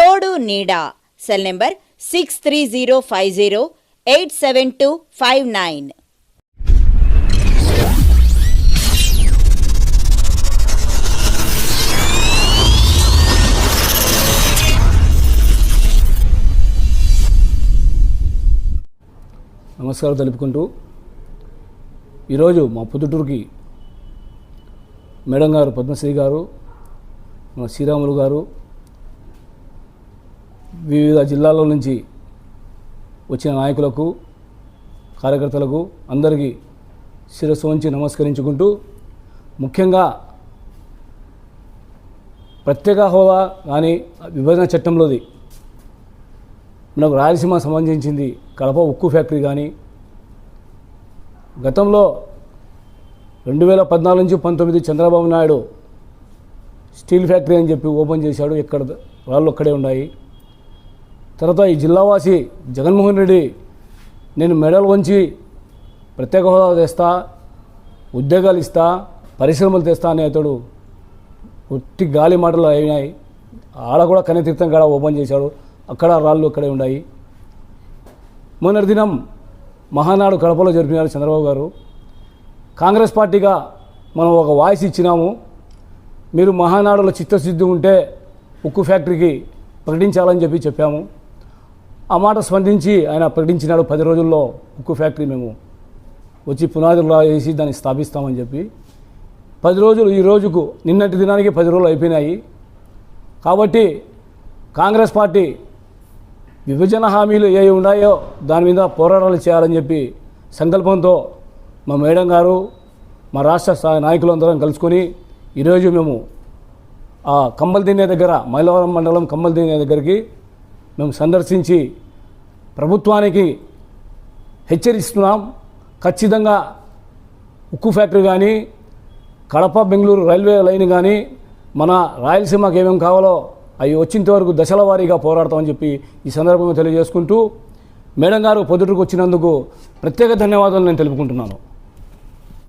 తోడు నీడా. Cell number six three zero five zero eight seven two five nine. నమస్కారం తెలుపుకుంటూ ఈరోజు మా పొద్దుటూరుకి మేడం గారు పద్మశ్రీ గారు మన శ్రీరాములు గారు వివిధ జిల్లాల నుంచి వచ్చిన నాయకులకు కార్యకర్తలకు అందరికీ శిరస్సు ఉంచి నమస్కరించుకుంటూ ముఖ్యంగా ప్రత్యేక హోదా కానీ విభజన చట్టంలోది మనకు రాయలసీమ సంబంధించింది కడప ఉక్కు ఫ్యాక్టరీ కానీ గతంలో రెండు వేల పద్నాలుగు నుంచి పంతొమ్మిది చంద్రబాబు నాయుడు స్టీల్ ఫ్యాక్టరీ అని చెప్పి ఓపెన్ చేశాడు. ఎక్కడ రాళ్ళు అక్కడే ఉన్నాయి. తర్వాత ఈ జిల్లావాసి జగన్మోహన్ రెడ్డి నేను మెడల్ వంచి ప్రత్యేక హోదా తెస్తా ఉద్యోగాలు ఇస్తా పరిశ్రమలు తెస్తా అనే అతడు ఒట్టి గాలి మాటలు అయినాయి. ఆడ కూడా కనతీర్థం కాడ ఓపెన్ చేశాడు. అక్కడ రాళ్ళు అక్కడే ఉన్నాయి మొన్నటి దినం మహానాడు కడపలో జరిపినారు చంద్రబాబు గారు. కాంగ్రెస్ పార్టీగా మనం ఒక వాయిస్ ఇచ్చినాము. మీరు మహానాడులో చిత్తశుద్ధి ఉంటే ఉక్కు ఫ్యాక్టరీకి ప్రకటించాలని చెప్పి చెప్పాము. ఆ మాట స్పందించి ఆయన ప్రకటించినాడు పది రోజుల్లో ఉక్కు ఫ్యాక్టరీ మేము వచ్చి పునాదులు వేసి దాన్ని స్థాపిస్తామని చెప్పి. పది రోజులు ఈ రోజుకు నిన్నటి దినానికి పది రోజులు అయిపోయినాయి. కాబట్టి కాంగ్రెస్ పార్టీ విభజన హామీలు ఏ ఉన్నాయో దాని మీద పోరాటాలు చేయాలని చెప్పి సంకల్పంతో మా మేడం గారు మా రాష్ట్ర స్థాయి నాయకులందరం కలుసుకొని ఈరోజు మేము ఆ కమ్మల్ దిన్నే దగ్గర మైలవరం మండలం కమ్మల్ దిన్నే దగ్గరికి మేము సందర్శించి ప్రభుత్వానికి హెచ్చరిస్తున్నాం. ఖచ్చితంగా ఉక్కు ఫ్యాక్టరీ కానీ కడప బెంగళూరు రైల్వే లైన్ కానీ మన రాయలసీమకు ఏమేమి కావాలో అవి వచ్చేంత వరకు దశల వారీగా పోరాడతామని చెప్పి ఈ సందర్భంగా తెలియజేసుకుంటూ మేడం గారు పొద్దుటకు వచ్చినందుకు ప్రత్యేక ధన్యవాదాలు నేను తెలుపుకుంటున్నాను.